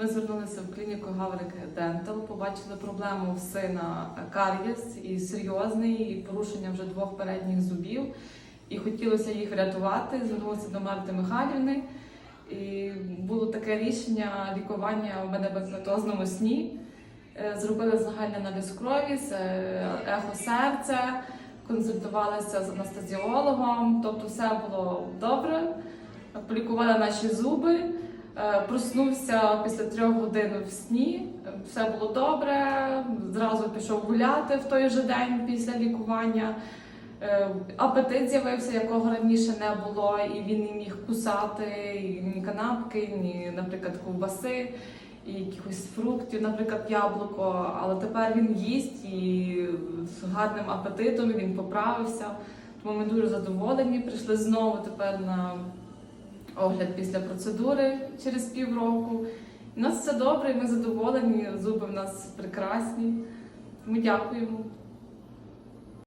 Ми звернулися в клініку Гаврик Дентал, побачили проблему в сина карієс і серйозний, і порушення вже двох передніх зубів. І хотілося їх врятувати. Звернулися до Марти Михайлівни. І було таке рішення лікування в медикаментозному сні. Е, Зробили загальний аналіз крові, ехо серця, консультувалися з анестезіологом, тобто все було добре. Полікували наші зуби. Е, Проснувся після трьох годин в сні, все було добре. Зразу пішов гуляти в той же день після лікування. Е, Апетит з'явився, якого раніше не було, і він не міг кусати ні канапки, ні, наприклад, ковбаси, і якихось фруктів, наприклад, яблуко. Але тепер він їсть і з гарним апетитом він поправився. Тому ми дуже задоволені. Прийшли знову тепер на огляд після процедури через півроку. У нас все добре, ми задоволені, зуби в нас прекрасні. Ми дякуємо.